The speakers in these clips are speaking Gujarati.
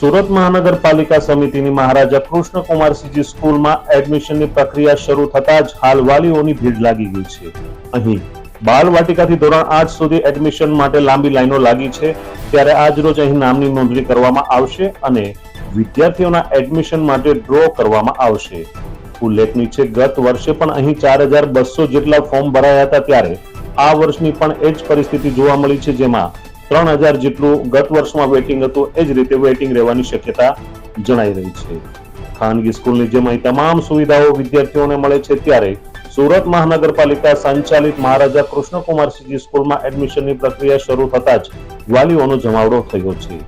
સુરત મહાનગરપાલિકા સમિતિની મહારાજા કૃષ્ણકુમારસિંહજી સ્કૂલમાં એડમિશનની પ્રક્રિયા શરૂ થતા જ હાલ વાલીઓની ભીડ લાગી ગઈ છે. અહીં બાલ વાટિકાથી ધોરણ આઠ સુધી એડમિશન માટે લાંબી લાઈનો લાગી છે. ત્યારે આજ રોજ અહીં નામની નોંધણી કરવામાં આવશે અને વિદ્યાર્થીઓના એડમિશન માટે ડ્રો કરવામાં આવશે. ઉલ્લેખનીય છે, ગત વર્ષે પણ અહીં ચાર હજાર બસો જેટલા ફોર્મ ભરાયા હતા ત્યારે આ વર્ષની પણ એ જ પરિસ્થિતિ જોવા મળી છે જેમાં ત્રણ હજાર જેટલું ગત વર્ષમાં વેઇટિંગ હતું. એ જ રીતે વેઇટિંગ રહેવાની શક્યતા જણાઈ રહી છે. ખાનગી સ્કૂલની જેમ તમામ સુવિધાઓ વિદ્યાર્થીઓને મળે છે ત્યારે સુરત મહાનગરપાલિકા સંચાલિત મહારાજા કૃષ્ણકુમારસિંહજી સ્કૂલમાં એડમિશનની પ્રક્રિયા શરૂ થતા જ વાલીઓનો જમાવડો થયો છે.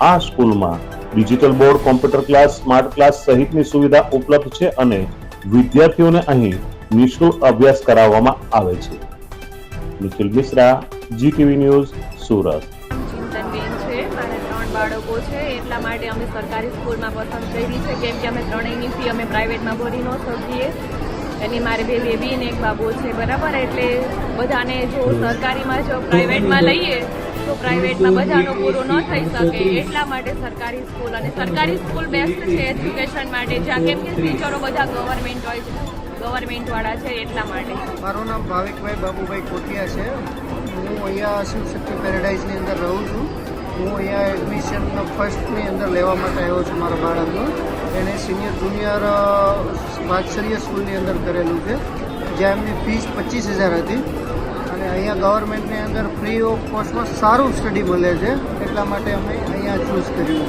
આ સ્કૂલમાં digital board computer class smart class સહિતની સુવિધા ઉપલબ્ધ છે અને વિદ્યાર્થીઓને અહીં નિઃશુલ્ક અભ્યાસ કરાવવામાં આવે છે. Nikhil Mishra GTV news Surat. ચિંતનબેન છે મારા ત્રણ બાળકો છે એટલા માટે અમે સરકારી સ્કૂલમાં પસંદ કરી છે. કેમ કે અમે ત્રણેયની ફી અમે પ્રાઇવેટમાં ભરી ન શકીએ. એની મારે બે બેબી અને એક બાબો છે બરાબર? એટલે બધાને જો સરકારીમાં જો પ્રાઇવેટમાં લઈએ તો પ્રાઇવેટમાં બધાનો પૂરો ન થઈ શકે. એટલા માટે સરકારી સ્કૂલ અને સરકારી સ્કૂલ બેસ્ટ છે એજ્યુકેશન માટે જ્યાં કેમ કે ટીચરો બધા ગવર્મેન્ટ હોય છે. ગવર્મેન્ટવાળા છે એટલા માટે. મારું નામ ભાવિકભાઈ બાબુભાઈ કોટિયા છે. હું અહીંયા શિવશક્તિ પેરેડાઇઝની અંદર રહું છું. હું અહીંયા એડમિશન ફર્સ્ટની અંદર લેવા માટે આવ્યો છું મારા બાળકનું. એણે સિનિયર જુનિયર વાત્સલ્ય સ્કૂલની અંદર કરેલું છે, જ્યાં એમની ફીસ પચીસ હજાર હતી. અને અહીંયા ગવર્મેન્ટની અંદર ફ્રી ઓફ કોસ્ટમાં સારું સ્ટડી મળે છે, એટલા માટે અમે અહીંયા ચૂઝ કર્યું.